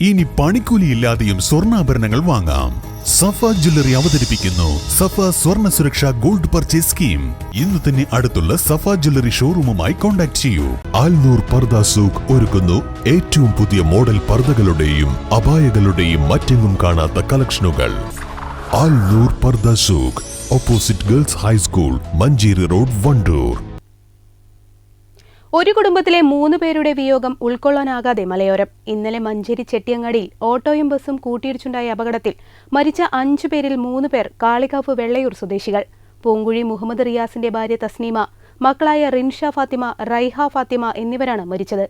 ഇനി പണിക്കൂലിയില്ലാതെയും സ്വർണാഭരണങ്ങൾ വാങ്ങാം. സഫ ജ്വല്ലറി അവതരിപ്പിക്കുന്നു. സഫ സ്വർണ സുരക്ഷ ഗോൾഡ് പർച്ചേസ് സ്കീം. ഇന്ന് തന്നെ അടുത്തുള്ള സഫ ജ്വല്ലറി ഷോറൂമുമായി കോൺടാക്ട് ചെയ്യൂ. ആൽനൂർ പർദ സൂഖ് ഒരുക്കുന്നു. ഏറ്റവും പുതിയ മോഡൽ പർദകളുടെയും അപായകളുടെയും മറ്റെങ്ങും കാണാത്ത കളക്ഷനുകൾ. ആൽനൂർ പർദ സൂഖ്. Opposite girls high school Manjeri road Wandoor. ഒരു കുടുംബത്തിലെ മൂന്ന് പേരുടെ വിയോഗം ഉൾക്കൊള്ളാനാകാതെ മലയോരം. ഇന്നലെ മഞ്ചേരി ചെട്ടിയങ്ങാടിയിൽ ഓട്ടോയും ബസ്സും കൂട്ടിയിടിച്ചുണ്ടായ അപകടത്തിൽ മരിച്ച അഞ്ചു പേരിൽ മൂന്ന് പേർ കാളികാവ് വെള്ളയൂർ സ്വദേശികൾ. പൂങ്കുഴി മുഹമ്മദ് റിയാസിന്റെ ഭാര്യ തസ്നീമ മക്കളായ റിൻഷ ഫാത്തിമ റൈഹ ഫാത്തിമ എന്നിവരാണ് മരിച്ചത്.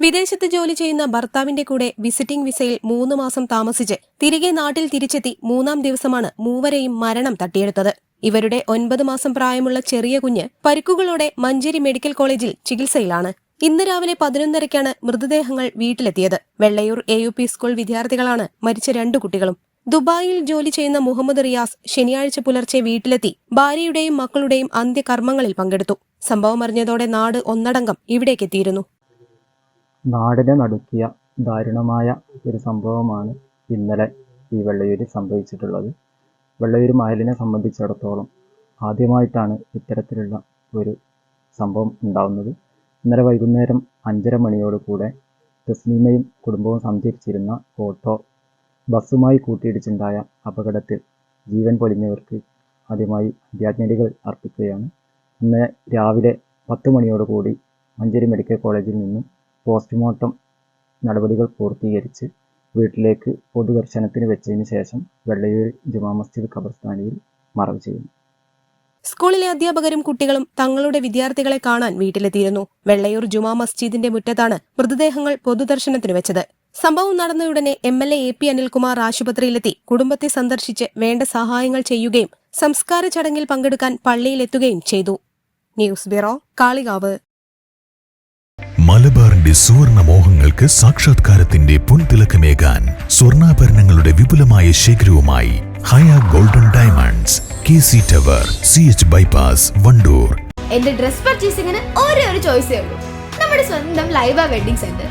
വിദേശത്ത് ജോലി ചെയ്യുന്ന ഭർത്താവിന്റെ കൂടെ വിസിറ്റിംഗ് വിസയിൽ മൂന്ന് മാസം താമസിച്ച് തിരികെ നാട്ടിൽ തിരിച്ചെത്തി മൂന്നാം ദിവസമാണ് മൂവരെയും മരണം തട്ടിയെടുത്തത്. ഇവരുടെ ഒൻപത് മാസം പ്രായമുള്ള ചെറിയ കുഞ്ഞ് പരിക്കുകളോടെ മഞ്ചേരി മെഡിക്കൽ കോളേജിൽ ചികിത്സയിലാണ്. ഇന്ന് രാവിലെ പതിനൊന്നരയ്ക്കാണ് മൃതദേഹങ്ങൾ വീട്ടിലെത്തിയത്. വെള്ളയൂർ എ സ്കൂൾ വിദ്യാർത്ഥികളാണ് മരിച്ച രണ്ടു കുട്ടികളും. ദുബായിൽ ജോലി ചെയ്യുന്ന മുഹമ്മദ് റിയാസ് ശനിയാഴ്ച പുലർച്ചെ വീട്ടിലെത്തി ഭാര്യയുടെയും മക്കളുടെയും അന്ത്യകർമ്മങ്ങളിൽ പങ്കെടുത്തു. സംഭവം അറിഞ്ഞതോടെ നാട് ഒന്നടങ്കം ഇവിടേക്ക് എത്തിയിരുന്നു നാടിനെ നടുക്കിയ ദാരുണമായ ഒരു സംഭവമാണ് ഇന്നലെ ഈ വെള്ളയൂരിൽ സംഭവിച്ചിട്ടുള്ളത്. വെള്ളയൂർ മയലിനെ സംബന്ധിച്ചിടത്തോളം ആദ്യമായിട്ടാണ് ഇത്തരത്തിലുള്ള ഒരു സംഭവം ഉണ്ടാവുന്നത്. ഇന്നലെ വൈകുന്നേരം അഞ്ചര മണിയോടുകൂടെ തസ്നീമയും കുടുംബവും സഞ്ചരിച്ചിരുന്ന ഓട്ടോ ബസ്സുമായി കൂട്ടിയിടിച്ചുണ്ടായ അപകടത്തിൽ ജീവൻ പൊലിഞ്ഞവർക്ക് ആദ്യമായി അന്ത്യാജ്ഞലികൾ അർപ്പിക്കുകയാണ്. ഇന്ന് രാവിലെ പത്ത് മണിയോടുകൂടി മഞ്ചേരി മെഡിക്കൽ കോളേജിൽ നിന്നും പോസ്റ്റ്മോർട്ടം നടപടികൾ പൂർത്തീകരിച്ച് വീട്ടിലേക്ക് പൊതുദർശനത്തിന് വെച്ചതിന് ശേഷം വെള്ളയൂർ ജുമാ മസ്ജിദ് ഖബർസ്ഥാനിയിൽ മറവ് ചെയ്യുന്നു. സ്കൂളിലെ അധ്യാപകരും കുട്ടികളും തങ്ങളുടെ വിദ്യാർത്ഥികളെ കാണാൻ വീട്ടിലെത്തിയിരുന്നു. വെള്ളയൂർ ജുമാ മസ്ജിദിന്റെ മുറ്റത്താണ് മൃതദേഹങ്ങൾ പൊതുദർശനത്തിന് വെച്ചത്. സംഭവം നടന്നയുടനെ M L A A P Anilkumar ആശുപത്രിയിലെത്തി. കുടുംബത്തെ സന്ദർശിച്ച് വേണ്ട സഹായങ്ങൾ ചെയ്യുകയും സംസ്കാര ചടങ്ങിൽ പങ്കെടുക്കാൻ പള്ളിയിലെത്തുകയും ചെയ്തു. News bureau Kalikavu. മലബാറിന്റെ സുവർണ മോഹങ്ങൾക്ക് സാക്ഷാത്കാരത്തിന്റെ പൊൻതിളക്കമേകാൻ സ്വർണാഭരണങ്ങളുടെ വിപുലമായ ശേഖരവുമായി Haya golden diamonds K C tower C H bypass Wandoor. എന്റെ ഡ്രസ് പർച്ചേസിംഗിന് ഒരേ ഒരു ചോയ്സേ ഉള്ളൂ. നമ്മുടെ സ്വന്തം Laiba wedding centre.